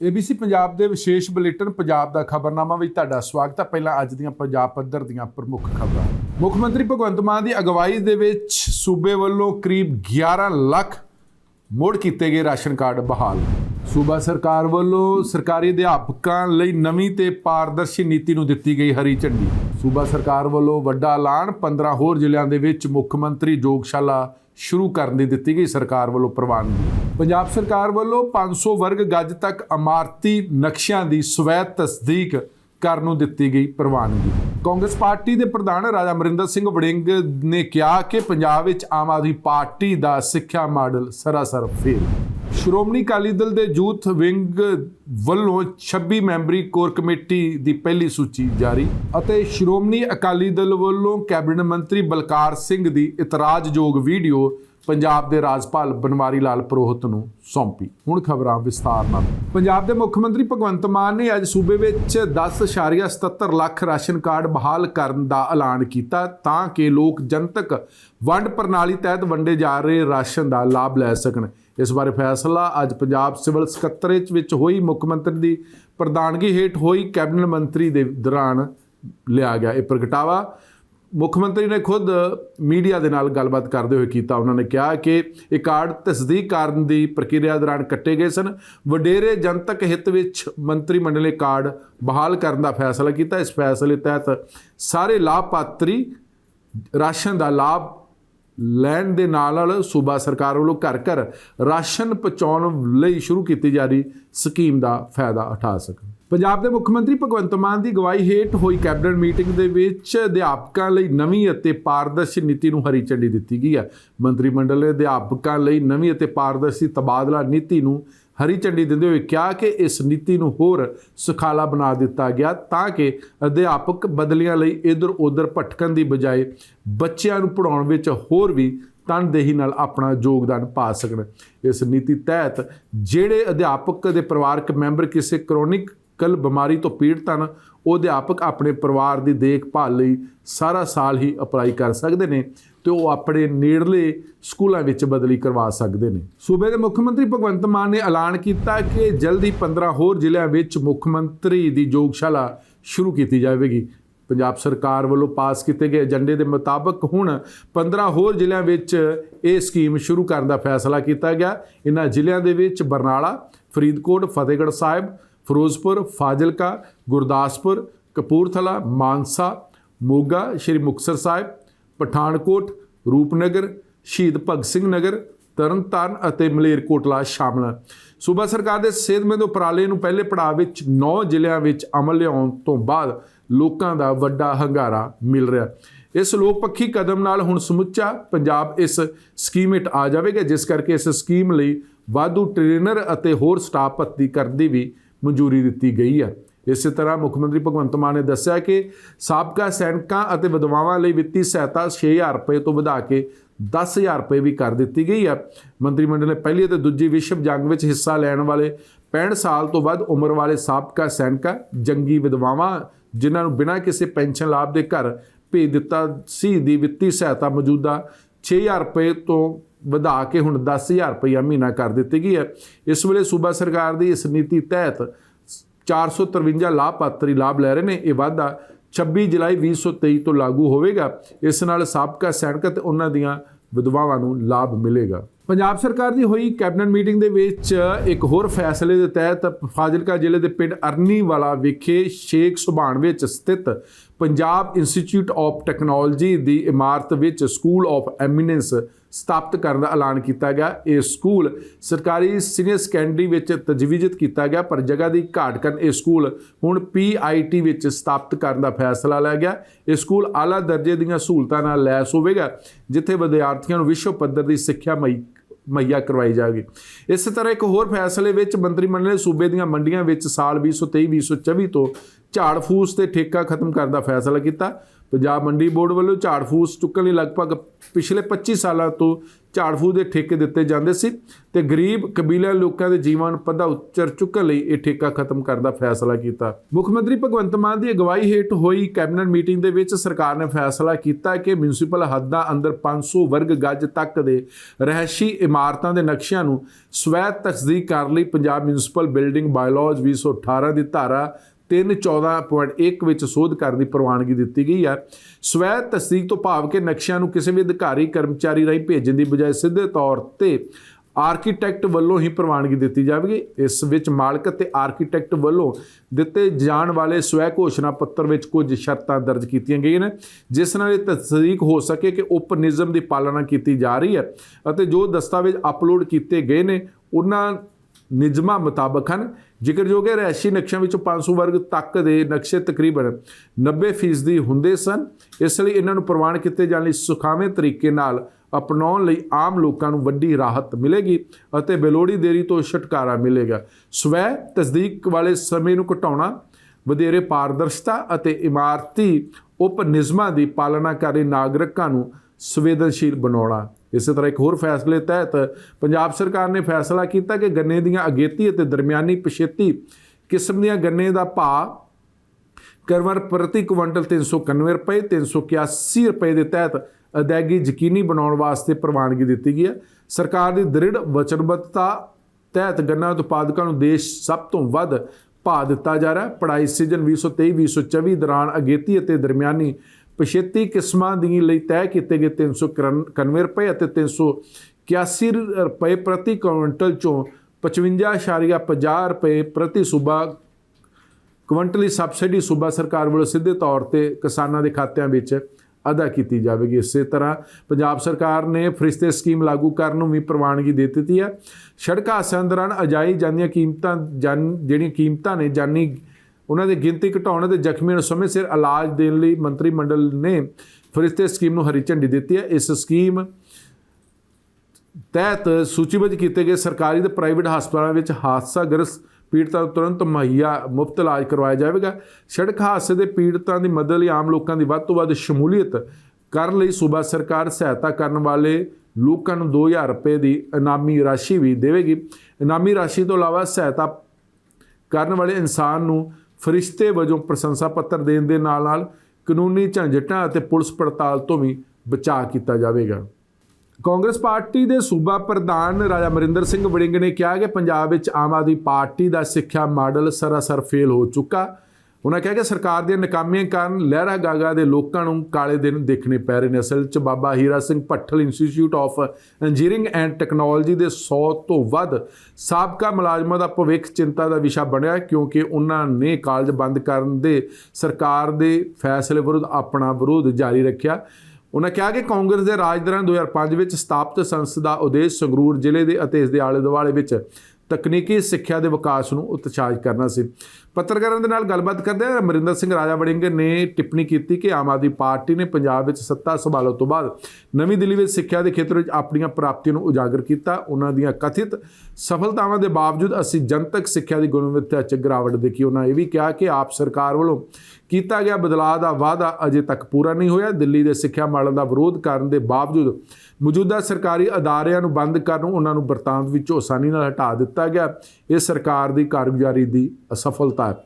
ABC Punjab ਦੇ ਵਿਸ਼ੇਸ਼ bulletin Punjab ਦਾ ਖਬਰਨਾਮਾ ਵਿੱਚ ਤੁਹਾਡਾ ਸਵਾਗਤ ਹੈ। ਪਹਿਲਾਂ ਅੱਜ ਦੀਆਂ ਪੰਜਾਬ ਪੱਧਰ ਦੀਆਂ ਪ੍ਰਮੁੱਖ ਖਬਰਾਂ। ਮੁੱਖ ਮੰਤਰੀ ਭਗਵੰਤ ਮਾਨ ਦੀ ਅਗਵਾਈ ਦੇ ਵਿੱਚ ਸੂਬੇ ਵੱਲੋਂ ਕਰੀਬ 11 ਲੱਖ ਮੋੜ ਕੀਤੇ ਗਏ ਰਾਸ਼ਨ ਕਾਰਡ ਬਹਾਲ। ਸੂਬਾ ਸਰਕਾਰ ਵੱਲੋਂ ਸਰਕਾਰੀ ਅਧਿਆਪਕਾਂ ਲਈ ਨਵੀਂ ਤੇ ਪਾਰਦਰਸ਼ੀ ਨੀਤੀ ਨੂੰ ਦਿੱਤੀ ਗਈ ਹਰੀ ਝੰਡੀ। ਸੂਬਾ ਸਰਕਾਰ ਵੱਲੋਂ ਵੱਡਾ ਐਲਾਨ 15 ਹੋਰ ਜ਼ਿਲ੍ਹਿਆਂ ਦੇ ਵਿੱਚ ਮੁੱਖ ਮੰਤਰੀ ਯੋਗਸ਼ਾਲਾ ਸ਼ੁਰੂ ਕਰਨ ਦੀ ਦਿੱਤੀ ਗਈ ਸਰਕਾਰ ਵੱਲੋਂ ਪ੍ਰਵਾਨਗੀ। ਪੰਜਾਬ ਸਰਕਾਰ ਵੱਲੋਂ 500 ਵਰਗ ਗੱਜ ਤੱਕ ਇਮਾਰਤੀ ਨਕਸ਼ਿਆਂ ਦੀ ਸਵੈ ਤਸਦੀਕ ਕਰਨ ਨੂੰ ਦਿੱਤੀ ਗਈ ਪ੍ਰਵਾਨਗੀ। ਕਾਂਗਰਸ ਪਾਰਟੀ ਦੇ ਪ੍ਰਧਾਨ ਰਾਜਾ ਅਮਰਿੰਦਰ ਸਿੰਘ ਵੜਿੰਗ ਨੇ ਕਿਹਾ ਕਿ ਪੰਜਾਬ ਵਿੱਚ ਆਮ ਆਦਮੀ ਪਾਰਟੀ ਦਾ ਸਿੱਖਿਆ ਮਾਡਲ ਸਰਾਸਰ ਫੇਲ। ਸ਼੍ਰੋਮਣੀ ਅਕਾਲੀ ਦਲ ਦੇ ਯੂਥ ਵਿੰਗ ਵੱਲੋਂ 26 ਮੈਂਬਰੀ ਕੋਰ ਕਮੇਟੀ ਦੀ ਪਹਿਲੀ ਸੂਚੀ ਜਾਰੀ ਅਤੇ ਸ਼੍ਰੋਮਣੀ ਅਕਾਲੀ ਦਲ ਵੱਲੋਂ ਕੈਬਨਿਟ ਮੰਤਰੀ ਬਲਕਾਰ ਸਿੰਘ ਦੀ ਇਤਰਾਜ਼ਯੋਗ ਵੀਡੀਓ ਪੰਜਾਬ ਦੇ ਰਾਜਪਾਲ ਬਨਵਾਰੀ ਲਾਲ ਪ੍ਰੋਹਤ ਨੂੰ ਸੌਂਪੀ। ਹੁਣ ਖਬਰਾਂ ਵਿਸਤਾਰ ਨਾਲ ਪੰਜਾਬ ਦੇ ਮੁੱਖ ਮੰਤਰੀ ਭਗਵੰਤ ਮਾਨ ਨੇ ਅੱਜ ਸੂਬੇ ਵਿੱਚ 10.77 ਲੱਖ ਰਾਸ਼ਨ ਕਾਰਡ ਬਹਾਲ ਕਰਨ ਦਾ ਐਲਾਨ ਕੀਤਾ ਤਾਂ ਕਿ ਲੋਕ ਜਨਤਕ ਵੰਡ ਪ੍ਰਣਾਲੀ ਤਹਿਤ ਵੰਡੇ ਜਾ ਰਹੇ ਰਾਸ਼ਨ ਦਾ ਲਾਭ ਲੈ ਸਕਣ। ਇਸ ਬਾਰੇ ਫੈਸਲਾ ਅੱਜ ਪੰਜਾਬ ਸਿਵਲ ਸਕੱਤਰੇਤ ਵਿੱਚ ਹੋਈ। ਮੁੱਖ ਮੰਤਰੀ ਦੀ ਪ੍ਰਧਾਨਗੀ ਹੇਠ ਹੋਈ ਕੈਬਨਿਟ ਮੰਤਰੀ ਦੇ ਦੌਰਾਨ ਲਿਆ ਗਿਆ ਇਹ ਪ੍ਰਗਟਾਵਾ। ਮੁੱਖ ਮੰਤਰੀ ਨੇ ਖੁਦ ਮੀਡੀਆ ਦੇ ਨਾਲ ਗੱਲਬਾਤ ਕਰਦੇ ਹੋਏ ਕੀਤਾ। ਉਹਨਾਂ ਨੇ ਕਿਹਾ ਕਿ ਇਹ ਕਾਰਡ ਤਸਦੀਕ ਕਰਨ ਦੀ ਪ੍ਰਕਿਰਿਆ ਦੌਰਾਨ ਕੱਟੇ ਗਏ ਸਨ। ਵਡੇਰੇ ਜਨਤਕ ਹਿੱਤ ਵਿੱਚ ਮੰਤਰੀ ਮੰਡਲ ਨੇ ਕਾਰਡ ਬਹਾਲ ਕਰਨ ਦਾ ਫੈਸਲਾ ਕੀਤਾ। ਇਸ ਫੈਸਲੇ ਤਹਿਤ ਸਾਰੇ ਲਾਭਪਾਤਰੀ ਰਾਸ਼ਨ ਦਾ ਲਾਭ ਲੈਣ ਦੇ ਨਾਲ ਨਾਲ ਸੂਬਾ ਸਰਕਾਰ ਵੱਲੋਂ ਘਰ ਘਰ ਰਾਸ਼ਨ ਪਹੁੰਚਾਉਣ ਲਈ ਸ਼ੁਰੂ ਕੀਤੀ ਜਾ ਰਹੀ ਸਕੀਮ ਦਾ ਫਾਇਦਾ ਉਠਾ ਸਕਣ। ਪੰਜਾਬ ਦੇ ਮੁੱਖ ਮੰਤਰੀ ਭਗਵੰਤ ਮਾਨ ਦੀ ਅਗਵਾਈ ਹੇਠ ਹੋਈ ਕੈਬਨਿਟ ਮੀਟਿੰਗ ਦੇ ਵਿੱਚ ਅਧਿਆਪਕਾਂ ਲਈ ਨਵੀਂ ਅਤੇ ਪਾਰਦਰਸ਼ੀ ਨੀਤੀ ਨੂੰ ਹਰੀ ਝੰਡੀ ਦਿੱਤੀ ਗਈ ਹੈ। ਮੰਤਰੀ ਮੰਡਲ ਨੇ ਅਧਿਆਪਕਾਂ ਲਈ ਨਵੀਂ ਅਤੇ ਪਾਰਦਰਸ਼ੀ ਤਬਾਦਲਾ ਨੀਤੀ ਨੂੰ ਹਰੀ ਝੰਡੀ ਦਿੰਦੇ ਹੋਏ ਕਿਹਾ ਕਿ ਇਸ ਨੀਤੀ ਨੂੰ ਹੋਰ ਸੁਖਾਲਾ ਬਣਾ ਦਿੱਤਾ ਗਿਆ ਤਾਂ ਕਿ ਅਧਿਆਪਕ ਬਦਲੀਆਂ ਲਈ ਇਧਰ ਉਧਰ ਭਟਕਣ ਦੀ ਬਜਾਏ ਬੱਚਿਆਂ ਨੂੰ ਪੜਾਉਣ ਵਿੱਚ ਹੋਰ ਵੀ ਤਨਦੇਹੀ ਨਾਲ ਆਪਣਾ ਯੋਗਦਾਨ ਪਾ ਸਕਣ। ਇਸ ਨੀਤੀ ਤਹਿਤ ਜਿਹੜੇ ਅਧਿਆਪਕ ਦੇ ਪਰਿਵਾਰਕ ਮੈਂਬਰ ਕਿਸੇ ਕਰੋਨਿਕ ਕਲ ਬਿਮਾਰੀ ਤੋਂ ਪੀੜਤ ਹਨ ਉਹ ਅਧਿਆਪਕ ਆਪਣੇ ਪਰਿਵਾਰ ਦੀ ਦੇਖਭਾਲ ਲਈ ਸਾਰਾ ਸਾਲ ਹੀ ਅਪਲਾਈ ਕਰ ਸਕਦੇ ਨੇ ਤੇ ਉਹ ਆਪਣੇ ਨੇੜਲੇ ਸਕੂਲਾਂ ਵਿੱਚ ਬਦਲੀ ਕਰਵਾ ਸਕਦੇ ਨੇ। ਸੂਬੇ ਦੇ ਮੁੱਖ ਮੰਤਰੀ ਭਗਵੰਤ ਮਾਨ ਨੇ ਐਲਾਨ ਕੀਤਾ ਕਿ ਜਲਦੀ 15 ਹੋਰ ਜ਼ਿਲ੍ਹਿਆਂ ਵਿੱਚ ਮੁੱਖ ਮੰਤਰੀ ਦੀ ਯੋਗਸ਼ਾਲਾ ਸ਼ੁਰੂ ਕੀਤੀ ਜਾਵੇਗੀ। ਪੰਜਾਬ ਸਰਕਾਰ ਵੱਲੋਂ ਪਾਸ ਕੀਤੇ ਗਏ ਏਜੰਡੇ ਦੇ ਮੁਤਾਬਕ ਹੁਣ 15 ਹੋਰ ਜ਼ਿਲ੍ਹਿਆਂ ਵਿੱਚ ਇਹ ਸਕੀਮ ਸ਼ੁਰੂ ਕਰਨ ਦਾ ਫੈਸਲਾ ਕੀਤਾ ਗਿਆ। ਇਨ੍ਹਾਂ ਜ਼ਿਲ੍ਹਿਆਂ ਦੇ ਵਿੱਚ ਬਰਨਾਲਾ, ਫਰੀਦਕੋਟ, ਫਤਿਹਗੜ੍ਹ ਸਾਹਿਬ ਫਿਰੋਜ਼ਪੁਰ, ਫਾਜ਼ਿਲਕਾ, ਗੁਰਦਾਸਪੁਰ, ਕਪੂਰਥਲਾ, ਮਾਨਸਾ, ਮੋਗਾ, ਸ਼੍ਰੀ ਮੁਕਤਸਰ ਸਾਹਿਬ, ਪਠਾਨਕੋਟ, ਰੂਪਨਗਰ, ਸ਼ਹੀਦ ਭਗਤ ਸਿੰਘ ਨਗਰ, ਤਰਨਤਾਰਨ ਅਤੇ ਮਲੇਰਕੋਟਲਾ ਸ਼ਾਮਲ ਹਨ। ਸੂਬਾ ਸਰਕਾਰ ਦੇ ਸਿਹਤਮੰਦ ਉਪਰਾਲੇ ਨੂੰ ਪਹਿਲੇ ਪੜਾਅ ਵਿੱਚ 9 ਜ਼ਿਲ੍ਹਿਆਂ ਵਿੱਚ ਅਮਲ ਲਿਆਉਣ ਤੋਂ ਬਾਅਦ ਲੋਕਾਂ ਦਾ ਵੱਡਾ ਹੰਗਾਰਾ ਮਿਲ ਰਿਹਾ ਇਸ ਲੋਕ ਪੱਖੀ ਕਦਮ ਨਾਲ ਹੁਣ ਸਮੁੱਚਾ ਪੰਜਾਬ ਇਸ ਸਕੀਮ ਹੇਠ ਆ ਜਾਵੇਗਾ, ਜਿਸ ਕਰਕੇ ਇਸ ਸਕੀਮ ਲਈ ਵਾਧੂ ਟ੍ਰੇਨਰ ਅਤੇ ਹੋਰ ਸਟਾਫ ਭਰਤੀ ਕਰਨ ਦੀ ਵੀ ਮਨਜ਼ੂਰੀ ਦਿੱਤੀ ਗਈ ਹੈ। ਇਸੇ ਤਰ੍ਹਾਂ ਮੁੱਖ ਮੰਤਰੀ ਭਗਵੰਤ ਮਾਨ ਨੇ ਦੱਸਿਆ ਕਿ ਸਾਬਕਾ ਸੈਨਿਕਾਂ ਅਤੇ ਵਿਧਵਾਵਾਂ ਲਈ ਵਿੱਤੀ ਸਹਾਇਤਾ 6000 ਰੁਪਏ ਤੋਂ ਵਧਾ ਕੇ 10000 ਰੁਪਏ ਵੀ ਕਰ ਦਿੱਤੀ ਗਈ ਹੈ। ਮੰਤਰੀ ਮੰਡਲ ਨੇ ਪਹਿਲੀ ਅਤੇ ਦੂਜੀ ਵਿਸ਼ਵ ਜੰਗ ਵਿੱਚ ਹਿੱਸਾ ਲੈਣ ਵਾਲੇ 65 ਸਾਲ ਤੋਂ ਵੱਧ ਉਮਰ ਵਾਲੇ ਸਾਬਕਾ ਸੈਨਿਕਾਂ, ਜੰਗੀ ਵਿਧਵਾਵਾਂ, ਜਿਨ੍ਹਾਂ ਨੂੰ ਬਿਨਾਂ ਕਿਸੇ ਪੈਨਸ਼ਨ ਲਾਭ ਦੇ ਘਰ ਭੇਜ ਦਿੱਤਾ ਸੀ, ਦੀ ਵਿੱਤੀ ਸਹਾਇਤਾ ਮੌਜੂਦਾ 6000 ਰੁਪਏ ਤੋਂ ਵਧਾ ਕੇ ਹੁਣ 10000 ਰੁਪਏ ਮਹੀਨਾ ਕਰ ਦਿੱਤੀ ਗਈ ਹੈ। ਇਸ ਵੇਲੇ ਸੂਬਾ ਸਰਕਾਰ ਦੀ ਇਸ ਨੀਤੀ ਤਹਿਤ 453 ਲਾਭਪਾਤਰੀ ਲਾਭ ਲੈ ਰਹੇ ਨੇ। ਇਹ ਵਾਧਾ 26 ਜੁਲਾਈ 2023 ਤੋਂ ਲਾਗੂ ਹੋਵੇਗਾ। ਇਸ ਨਾਲ ਸਾਬਕਾ ਸੈਨਿਕ ਤੇ ਉਹਨਾਂ ਦੀਆਂ ਵਿਧਵਾਵਾਂ ਨੂੰ ਲਾਭ ਮਿਲੇਗਾ। ਪੰਜਾਬ ਸਰਕਾਰ ਦੀ ਹੋਈ ਕੈਬਨਿਟ ਮੀਟਿੰਗ ਦੇ ਵਿੱਚ ਇੱਕ ਹੋਰ ਫੈਸਲੇ ਦੇ ਤਹਿਤ ਫਾਜ਼ਿਲਕਾ ਜ਼ਿਲ੍ਹੇ ਦੇ ਪਿੰਡ ਅਰਨੀਵਾਲਾ ਵਿਖੇ ਸ਼ੇਖ ਸੁਭਾਨ ਵਿੱਚ ਸਥਿਤ ਪੰਜਾਬ ਇੰਸਟੀਚਿਊਟ ਆਫ ਟੈਕਨੋਲੋਜੀ ਦੀ ਇਮਾਰਤ ਵਿੱਚ ਸਕੂਲ ਆਫ ਐਮੀਨੈਂਸ ਸਥਾਪਿਤ ਕਰਨ ਦਾ ਐਲਾਨ ਕੀਤਾ ਗਿਆ। ਇਹ ਸਕੂਲ ਸਰਕਾਰੀ ਸੀਨੀਅਰ ਸੈਕੰਡਰੀ ਵਿੱਚ ਤਜਵੀਜ਼ਤ ਕੀਤਾ ਗਿਆ, ਪਰ ਜਗ੍ਹਾ ਦੀ ਘਾਟ ਕਾਰਨ ਇਹ ਸਕੂਲ ਹੁਣ ਪੀਆਈਟੀ ਵਿੱਚ ਸਥਾਪਿਤ ਕਰਨ ਦਾ ਫੈਸਲਾ ਲਿਆ ਗਿਆ। ਇਹ ਸਕੂਲ ਆਲਾ ਦਰਜੇ ਦੀਆਂ ਸਹੂਲਤਾਂ ਨਾਲ ਲੈਸ ਹੋਵੇਗਾ, ਜਿੱਥੇ ਵਿਦਿਆਰਥੀਆਂ ਨੂੰ ਵਿਸ਼ਵ ਪੱਧਰ ਦੀ ਸਿੱਖਿਆ ਮਈ, ਮੁਹੱਈਆ ਕਰਵਾਈ ਜਾਵੇਗੀ। ਇਸੇ ਤਰ੍ਹਾਂ ਇੱਕ ਹੋਰ ਫੈਸਲੇ ਵਿੱਚ ਮੰਤਰੀ ਮੰਡਲ ਨੇ ਸੂਬੇ ਦੀਆਂ ਮੰਡੀਆਂ ਵਿੱਚ ਸਾਲ 2023-2024 ਤੋਂ ਝਾੜ ਫੂਸ ਤੇ ਠੇਕਾ ਖਤਮ ਕਰਨ ਦਾ ਫੈਸਲਾ ਕੀਤਾ। ਪੰਜਾਬ ਮੰਡੀ ਬੋਰਡ ਵੱਲੋਂ ਝਾੜ ਫੂਸ ਚੁੱਕਣ ਲਈ ਲਗਭਗ ਪਿਛਲੇ 25 ਸਾਲਾਂ ਤੋਂ ਝਾੜ ਫੂਸ ਦੇ ਠੇਕੇ ਦਿੱਤੇ ਜਾਂਦੇ ਸੀ ਤੇ ਗਰੀਬ ਕਬੀਲਿਆਂ ਲੋਕਾਂ ਦੇ ਜੀਵਨ ਪੱਧਰ ਉੱਚਰ ਚੁੱਕਣ ਲਈ ਇਹ ਠੇਕਾ ਖਤਮ ਕਰਨ ਦਾ ਫੈਸਲਾ ਕੀਤਾ। ਮੁੱਖ ਮੰਤਰੀ ਭਗਵੰਤ ਮਾਨ ਦੀ ਅਗਵਾਈ ਹੇਠ ਹੋਈ ਕੈਬਨਿਟ ਮੀਟਿੰਗ ਦੇ ਵਿੱਚ ਸਰਕਾਰ ਨੇ ਫੈਸਲਾ ਕੀਤਾ ਕਿ ਮਿਊਨਿਸਪਲ ਹੱਦਾਂ ਅੰਦਰ 500 ਵਰਗ ਗੱਜ ਤੱਕ ਦੇ ਰਹਿਸ਼ੀ ਇਮਾਰਤਾਂ ਦੇ ਨਕਸ਼ਿਆਂ ਨੂੰ ਸਵੈ ਤਸਦੀਕ ਕਰਨ ਲਈ ਪੰਜਾਬ ਮਿਊਨਿਸਪਲ ਬਿਲਡਿੰਗ ਬਾਇਲਾਅਜ਼ 2018 ਦੀ ਧਾਰਾ 314.1 ਵਿੱਚ ਸੋਧ ਕਰਨ ਦੀ ਪ੍ਰਵਾਨਗੀ ਦਿੱਤੀ ਗਈ ਹੈ। ਸਵੈ ਤਸਦੀਕ ਤੋਂ ਭਾਵ ਕਿ ਨਕਸ਼ਿਆਂ ਨੂੰ ਕਿਸੇ ਵੀ ਅਧਿਕਾਰੀ, ਕਰਮਚਾਰੀ ਰਾਹੀਂ ਭੇਜਣ ਦੀ ਬਜਾਏ ਸਿੱਧੇ ਤੌਰ ਤੇ ਆਰਕੀਟੈਕਟ ਵੱਲੋਂ ਹੀ ਪ੍ਰਵਾਨਗੀ ਦਿੱਤੀ ਜਾਵੇਗੀ। ਇਸ ਵਿੱਚ ਮਾਲਕ ਤੇ ਆਰਕੀਟੈਕਟ ਵੱਲੋਂ ਦਿੱਤੇ ਜਾਣ ਵਾਲੇ ਸਵੈ ਘੋਸ਼ਣਾ ਪੱਤਰ ਵਿੱਚ ਕੁਝ ਸ਼ਰਤਾਂ ਦਰਜ ਕੀਤੀਆਂ ਗਈਆਂ ਨੇ, ਜਿਸ ਨਾਲ ਇਹ ਤਸਦੀਕ ਹੋ ਸਕੇ ਕਿ ਉਪ ਨਿਯਮ ਦੀ ਪਾਲਣਾ ਕੀਤੀ ਜਾ ਰਹੀ ਹੈ ਅਤੇ ਜੋ ਦਸਤਾਵੇਜ਼ ਅਪਲੋਡ ਕੀਤੇ ਗਏ ਨੇ, ਉਹਨਾਂ ਨਿਯਮਾਂ ਮੁਤਾਬਕ ਹਨ। ਜ਼ਿਕਰਯੋਗ ਹੈ, ਰਿਹਾਇਸ਼ੀ ਨਕਸ਼ਿਆਂ ਵਿੱਚੋਂ 500 ਵਰਗ ਤੱਕ ਦੇ ਨਕਸ਼ੇ ਤਕਰੀਬਨ 90% ਹੁੰਦੇ ਸਨ। ਇਸ ਲਈ ਇਹਨਾਂ ਨੂੰ ਪ੍ਰਵਾਨ ਕੀਤੇ ਜਾਣ ਲਈ ਸੁਖਾਵੇਂ ਤਰੀਕੇ ਨਾਲ ਅਪਣਾਉਣ ਲਈ ਆਮ ਲੋਕਾਂ ਨੂੰ ਵੱਡੀ ਰਾਹਤ ਮਿਲੇਗੀ ਅਤੇ ਬੇਲੋੜੀ ਦੇਰੀ ਤੋਂ ਛੁਟਕਾਰਾ ਮਿਲੇਗਾ। ਸਵੈ ਤਸਦੀਕ ਵਾਲੇ ਸਮੇਂ ਨੂੰ ਘਟਾਉਣਾ, ਵਧੇਰੇ ਪਾਰਦਰਸ਼ਤਾ ਅਤੇ ਇਮਾਰਤੀ ਉਪ ਨਿਯਮਾਂ ਦੀ ਪਾਲਣਾ ਕਰ ਰਹੇ ਨਾਗਰਿਕਾਂ ਨੂੰ ਸੰਵੇਦਨਸ਼ੀਲ ਬਣਾਉਣਾ। ਇਸੇ ਤਰ੍ਹਾਂ ਇੱਕ ਹੋਰ ਫੈਸਲੇ ਤਹਿਤ ਪੰਜਾਬ ਸਰਕਾਰ ਨੇ ਫੈਸਲਾ ਕੀਤਾ ਕਿ ਗੰਨੇ ਦੀਆਂ ਅਗੇਤੀ ਅਤੇ ਦਰਮਿਆਨੀ ਪਛੇਤੀ ਕਿਸਮ ਦੀਆਂ ਗੰਨੇ ਦਾ ਭਾਅ ਕਰਵਰ ਪ੍ਰਤੀ ਕੁਇੰਟਲ 391 ਰੁਪਏ 381 ਰੁਪਏ ਦੇ ਤਹਿਤ ਅਦਾਇਗੀ ਯਕੀਨੀ ਬਣਾਉਣ ਵਾਸਤੇ ਪ੍ਰਵਾਨਗੀ ਦਿੱਤੀ ਗਈ ਹੈ। ਸਰਕਾਰ ਦੀ ਦ੍ਰਿੜ ਵਚਨਬੱਧਤਾ ਤਹਿਤ ਗੰਨਾ ਉਤਪਾਦਕਾਂ ਨੂੰ ਦੇਸ਼ ਸਭ ਤੋਂ ਵੱਧ ਭਾਅ ਦਿੱਤਾ ਜਾ ਰਿਹਾ ਹੈ। ਪੜਾਈ ਸੀਜ਼ਨ 2023-2024 ਦੌਰਾਨ ਅਗੇਤੀ ਅਤੇ ਦਰਮਿਆਨੀ ਪਛੇਤੀ ਕਿਸਮਾਂ ਦੀ ਲਈ ਤੈਅ ਕੀਤੇ ਗਏ 391 ਰੁਪਏ ਅਤੇ 381 ਰੁਪਏ ਪ੍ਰਤੀ ਕੁਇੰਟਲ ਚੋਂ 55.50 ਰੁਪਏ ਪ੍ਰਤੀ ਸੂਬਾ ਕੁਇੰਟਲੀ ਸਬਸਿਡੀ ਸੂਬਾ ਸਰਕਾਰ ਵੱਲੋਂ ਸਿੱਧੇ ਤੌਰ ਤੇ ਕਿਸਾਨਾਂ ਦੇ ਖਾਤਿਆਂ ਵਿੱਚ ਅਦਾ ਕੀਤੀ ਜਾਵੇਗੀ। ਇਸੇ ਤਰ੍ਹਾਂ ਪੰਜਾਬ ਸਰਕਾਰ ਨੇ ਫਰਿਸ਼ਤੇ ਸਕੀਮ ਲਾਗੂ ਕਰਨ ਨੂੰ ਵੀ ਪ੍ਰਵਾਨਗੀ ਦੇ ਦਿੱਤੀ ਹੈ। ਸੜਕ ਹਾਦਸਿਆਂ ਦੌਰਾਨ ਅਜਾਈ ਜਾਂਦੀਆਂ ਕੀਮਤਾਂ ਜਾਨ ਜਿਹੜੀਆਂ ਕੀਮਤਾਂ ਨੇ ਜਾਨੀ ਉਹਨਾਂ ਦੀ ਗਿਣਤੀ ਘਟਾਉਣ ਅਤੇ ਜ਼ਖਮੀਆਂ ਨੂੰ ਸਮੇਂ ਸਿਰ ਇਲਾਜ ਦੇਣ ਲਈ ਮੰਤਰੀ ਮੰਡਲ ਨੇ ਫਰਿਸ਼ਤੇ ਸਕੀਮ ਨੂੰ ਹਰੀ ਝੰਡੀ ਦਿੱਤੀ ਹੈ। ਇਸ ਸਕੀਮ ਤਹਿਤ ਸੂਚੀਬੱਧ ਕੀਤੇ ਗਏ ਸਰਕਾਰੀ ਤੇ ਪ੍ਰਾਈਵੇਟ ਹਸਪਤਾਲਾਂ ਵਿੱਚ ਹਾਦਸਾਗ੍ਰਸਤ ਪੀੜਤਾਂ ਨੂੰ ਤੁਰੰਤ ਮੁਹੱਈਆ ਮੁਫਤ ਇਲਾਜ ਕਰਵਾਇਆ ਜਾਵੇਗਾ। ਸੜਕ ਹਾਦਸੇ ਦੇ ਪੀੜਤਾਂ ਦੀ ਮਦਦ ਲਈ ਆਮ ਲੋਕਾਂ ਦੀ ਵੱਧ ਤੋਂ ਵੱਧ ਸ਼ਮੂਲੀਅਤ ਕਰਨ ਲਈ ਸੂਬਾ ਸਰਕਾਰ ਸਹਾਇਤਾ ਕਰਨ ਵਾਲੇ ਲੋਕਾਂ ਨੂੰ 2000 ਰੁਪਏ ਦੀ ਇਨਾਮੀ ਰਾਸ਼ੀ ਵੀ ਦੇਵੇਗੀ। ਇਨਾਮੀ ਰਾਸ਼ੀ ਤੋਂ ਇਲਾਵਾ ਸਹਾਇਤਾ ਕਰਨ ਵਾਲੇ ਇਨਸਾਨ ਨੂੰ ਫਰਿਸ਼ਤੇ ਵਜੋਂ ਪ੍ਰਸ਼ੰਸਾ ਪੱਤਰ ਦੇਣ ਦੇ ਨਾਲ ਨਾਲ ਕਾਨੂੰਨੀ ਝੰਜਟਾਂ ਅਤੇ ਪੁਲਿਸ ਪੜਤਾਲ ਤੋਂ ਵੀ ਬਚਾਅ ਕੀਤਾ ਜਾਵੇਗਾ। ਕਾਂਗਰਸ ਪਾਰਟੀ ਦੇ ਸੂਬਾ ਪ੍ਰਧਾਨ ਰਾਜਾ ਮਰਿੰਦਰ ਸਿੰਘ ਵੜਿੰਗ ਨੇ ਕਿਹਾ ਕਿ ਪੰਜਾਬ ਵਿੱਚ ਆਮ ਆਦਮੀ ਪਾਰਟੀ ਦਾ ਸਿੱਖਿਆ ਮਾਡਲ ਸਰਾਸਰ ਫੇਲ ਹੋ ਚੁੱਕਾ। ਉਹਨਾਂ ਕਿਹਾ ਕਿ ਸਰਕਾਰ ਦੀਆਂ ਨਾਕਾਮੀਆਂ ਕਾਰਨ ਲਹਿਰਾ ਗਾਗਾ ਦੇ ਲੋਕਾਂ ਨੂੰ ਕਾਲੇ ਦਿਨ ਦੇਖਣੇ ਪੈ ਰਹੇ ਨੇ। ਅਸਲ 'ਚ Baba Hira Singh Bhathal institute of engineering and technology ਦੇ 100 ਤੋਂ ਵੱਧ ਸਾਬਕਾ ਮੁਲਾਜ਼ਮਾਂ ਦਾ ਭਵਿੱਖ ਚਿੰਤਾ ਦਾ ਵਿਸ਼ਾ ਬਣਿਆ, ਕਿਉਂਕਿ ਉਹਨਾਂ ਨੇ ਕਾਲਜ ਬੰਦ ਕਰਨ ਦੇ ਸਰਕਾਰ ਦੇ ਫੈਸਲੇ ਵਿਰੁੱਧ ਆਪਣਾ ਵਿਰੋਧ ਜਾਰੀ ਰੱਖਿਆ। ਉਹਨਾਂ ਕਿਹਾ ਕਿ ਕਾਂਗਰਸ ਦੇ ਰਾਜ ਦੌਰਾਨ 2005 ਵਿੱਚ ਸਥਾਪਿਤ ਸੰਸਦ ਦਾ ਉਦੇਸ਼ ਸੰਗਰੂਰ ਜ਼ਿਲ੍ਹੇ ਦੇ ਅਤੇ ਇਸ ਦੇ ਆਲੇ ਦੁਆਲੇ ਵਿੱਚ ਤਕਨੀਕੀ ਸਿੱਖਿਆ ਦੇ ਵਿਕਾਸ ਨੂੰ ਉਤਸ਼ਾਹਿਤ ਕਰਨਾ ਸੀ। ਪੱਤਰਕਾਰਾਂ ਦੇ ਨਾਲ ਗੱਲਬਾਤ ਕਰਦੇ ਅਮਰਿੰਦਰ ਸਿੰਘ ਰਾਜਾ ਵੜਿੰਗ ਨੇ ਟਿੱਪਣੀ ਕੀਤੀ ਕਿ ਆਮ ਆਦਮੀ ਪਾਰਟੀ ਨੇ ਪੰਜਾਬ ਵਿੱਚ ਸੱਤਾ ਸੰਭਾਲਣ ਤੋਂ ਬਾਅਦ ਨਵੀਂ ਦਿੱਲੀ ਵਿੱਚ ਸਿੱਖਿਆ ਦੇ ਖੇਤਰ ਵਿੱਚ ਆਪਣੀਆਂ ਪ੍ਰਾਪਤੀਆਂ ਨੂੰ ਉਜਾਗਰ ਕੀਤਾ। ਉਹਨਾਂ ਦੀਆਂ ਕਥਿਤ ਸਫਲਤਾਵਾਂ ਦੇ ਬਾਵਜੂਦ ਅਸੀਂ ਜਨਤਕ ਸਿੱਖਿਆ ਦੀ ਗੁਣਵੱਤਾ 'ਚ ਗਿਰਾਵਟ ਦੇਖੀ। ਉਹਨਾਂ ਇਹ ਵੀ ਕਿਹਾ ਕਿ ਆਪ ਸਰਕਾਰ ਵੱਲੋਂ ਕੀਤਾ ਗਿਆ ਬਦਲਾਅ ਦਾ ਵਾਅਦਾ ਅਜੇ ਤੱਕ ਪੂਰਾ ਨਹੀਂ ਹੋਇਆ। ਦਿੱਲੀ ਦੇ ਸਿੱਖਿਆ ਮਾਡਲ ਦਾ ਵਿਰੋਧ ਕਰਨ ਦੇ ਬਾਵਜੂਦ ਮੌਜੂਦਾ ਸਰਕਾਰੀ ਅਦਾਰਿਆਂ ਨੂੰ ਬੰਦ ਕਰਨ ਉਹਨਾਂ ਨੂੰ ਬਰਤਾਂਤ ਵਿੱਚੋਂ ਆਸਾਨੀ ਨਾਲ ਹਟਾ ਦਿੱਤਾ ਗਿਆ। ਇਹ ਸਰਕਾਰ ਦੀ ਕਾਰਗੁਜ਼ਾਰੀ ਦੀ ਅਸਫਲਤਾ ਹੈ।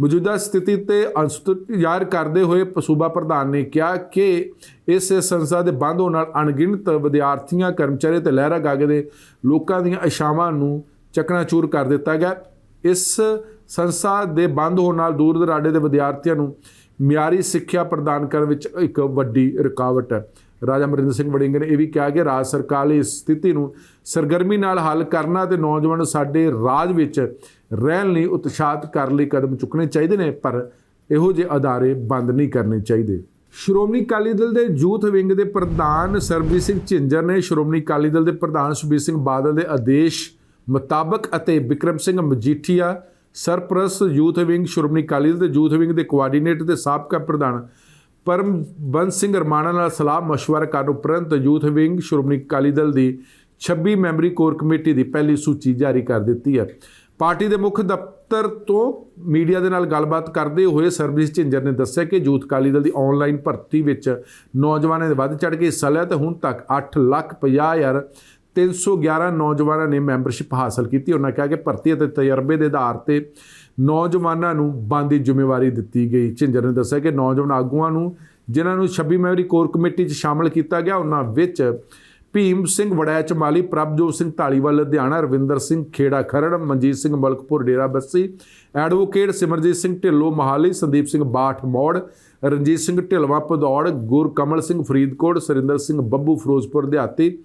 ਮੌਜੂਦਾ ਸਥਿਤੀ ਤੇ ਅਨਸੁਤਿ ਜ਼ਾਹਰ ਕਰਦੇ ਹੋਏ ਸੂਬਾ ਪ੍ਰਧਾਨ ਨੇ ਕਿਹਾ ਕਿ ਇਸ ਸੰਸਥਾ ਦੇ ਬੰਦ ਹੋਣ ਨਾਲ ਅਣਗਿਣਤ ਵਿਦਿਆਰਥੀਆਂ ਕਰਮਚਾਰੀ ਤੇ ਲਹਿਰਾ ਗਾਗੇ ਦੇ ਲੋਕਾਂ ਦੀਆਂ ਇਸ਼ਾਵਾਂ ਨੂੰ ਚਕਨਾਚੂਰ ਕਰ ਦਿੱਤਾ ਗਿਆ। ਇਸ ਸੰਸਥਾ ਦੇ ਬੰਦ ਹੋਣ ਨਾਲ ਦੂਰ ਦਰਾਡੇ ਦੇ ਵਿਦਿਆਰਥੀਆਂ ਨੂੰ ਮਿਆਰੀ ਸਿੱਖਿਆ ਪ੍ਰਦਾਨ ਕਰਨ ਵਿੱਚ ਇੱਕ ਵੱਡੀ ਰੁਕਾਵਟ ਹੈ। ਰਾਜਾ ਅਮਰਿੰਦਰ ਸਿੰਘ ਵੜਿੰਗ ਨੇ ਇਹ ਵੀ ਕਿਹਾ ਕਿ ਰਾਜ ਸਰਕਾਰ ਲਈ ਇਸ ਸਥਿਤੀ ਨੂੰ ਸਰਗਰਮੀ ਨਾਲ ਹੱਲ ਕਰਨਾ ਤੇ ਨੌਜਵਾਨ ਸਾਡੇ ਰਾਜ ਵਿੱਚ ਰਹਿਣ ਲਈ ਉਤਸ਼ਾਹਿਤ ਕਰਨ ਲਈ ਕਦਮ ਚੁੱਕਣੇ ਚਾਹੀਦੇ ਨੇ, ਪਰ ਇਹੋ ਜਿਹੇ ਅਦਾਰੇ ਬੰਦ ਨਹੀਂ ਕਰਨੇ ਚਾਹੀਦੇ। ਸ਼੍ਰੋਮਣੀ ਅਕਾਲੀ ਦਲ ਦੇ ਯੂਥ ਵਿੰਗ ਦੇ ਪ੍ਰਧਾਨ ਸਰਬਜੀਤ ਸਿੰਘ ਝਿੰਜਰ ਨੇ ਸ਼੍ਰੋਮਣੀ ਅਕਾਲੀ ਦਲ ਦੇ ਪ੍ਰਧਾਨ ਸੁਖਬੀਰ ਸਿੰਘ ਬਾਦਲ ਦੇ ਆਦੇਸ਼ ਮੁਤਾਬਕ ਅਤੇ ਵਿਕਰਮ ਸਿੰਘ ਮਜੀਠੀਆ, ਸਰਪ੍ਰਸਤ ਯੂਥ ਵਿੰਗ, ਸ਼੍ਰੋਮਣੀ ਅਕਾਲੀ ਦਲ ਦੇ ਯੂਥ ਵਿੰਗ ਦੇ ਕੋਆਰਡੀਨੇਟਰ ਤੇ ਸਾਬਕਾ ਪ੍ਰਧਾਨ ਪਰਮ ਬੰਸ ਸਿੰਘ ਰਮਾਣਾ ਨਾਲ ਸਲਾਹ مشਵਰ ਕਰਨ ਉਪਰੰਤ ਯੂਥ ਵਿੰਗ ਸ਼੍ਰੋਮਣੀ ਅਕਾਲੀ ਦਲ ਦੀ 26 ਮੈਂਬਰੀ ਕੋਰ ਕਮੇਟੀ ਦੀ ਪਹਿਲੀ ਸੂਚੀ ਜਾਰੀ ਕਰ ਦਿੱਤੀ ਹੈ। ਪਾਰਟੀ ਦੇ ਮੁੱਖ ਦਫ਼ਤਰ ਤੋਂ ਮੀਡੀਆ ਦੇ ਨਾਲ ਗੱਲਬਾਤ ਕਰਦੇ ਹੋਏ ਸਰਬਜੀਤ ਝਿੰਜਰ ਨੇ ਦੱਸਿਆ ਕਿ ਯੂਥ ਅਕਾਲੀ ਦਲ ਦੀ ਆਨਲਾਈਨ ਭਰਤੀ ਵਿੱਚ ਨੌਜਵਾਨਾਂ ਨੇ ਵੱਧ ਚੜ ਕੇ ਹਿੱਸਾ ਲਿਆ ਤੇ ਹੁਣ ਤੱਕ 8 ਲੱਖ 50 ਹਜ਼ਾਰ 311 ਨੌਜਵਾਨਾਂ ਨੇ ਮੈਂਬਰਸ਼ਿਪ ਹਾਸਲ ਕੀਤੀ। ਉਹਨਾਂ ਕਿਹਾ ਕਿ ਭਰਤੀ ਅਤੇ ਤਜਰਬੇ ਦੇ ਆਧਾਰ ਤੇ ਨੌਜਵਾਨਾਂ ਨੂੰ ਬੰਦੀ ਜ਼ਿੰਮੇਵਾਰੀ ਦਿੱਤੀ ਗਈ। ਝਿੰਜਰ ਨੇ ਦੱਸਿਆ ਕਿ ਨੌਜਵਾਨ ਆਗੂਆਂ ਨੂੰ, ਜਿਨ੍ਹਾਂ ਨੂੰ 26 ਮੈਂਬਰੀ ਕੋਰ ਕਮੇਟੀ 'ਚ ਸ਼ਾਮਲ ਕੀਤਾ ਗਿਆ ਉਹਨਾਂ ਵਿੱਚ ਭੀਮ ਸਿੰਘ ਵੜੈਚ, ਮਾਲੀ ਪ੍ਰਭਜੋਤ ਸਿੰਘ ਢਾਲੀਵਾਲ ਲੁਧਿਆਣਾ ਰਵਿੰਦਰ ਸਿੰਘ ਖੇੜਾ ਖਰੜ, ਮਨਜੀਤ ਸਿੰਘ ਮਲਕਪੁਰ ਡੇਰਾ ਬੱਸੀ, ਐਡਵੋਕੇਟ ਸਿਮਰਜੀਤ ਸਿੰਘ ਢਿੱਲੋਂ ਮਹਾਲੀ, ਸੰਦੀਪ ਸਿੰਘ ਬਾਠ ਮੌੜ, ਰਣਜੀਤ ਸਿੰਘ ਢਿਲਵਾ ਭਦੌੜ, ਗੁਰਕਮਲ ਸਿੰਘ ਫਰੀਦਕੋਟ, ਸਰਿੰਦਰ ਸਿੰਘ ਬੱਬੂ ਫਿਰੋਜ਼ਪੁਰ ਦਿਹਾਤੀ,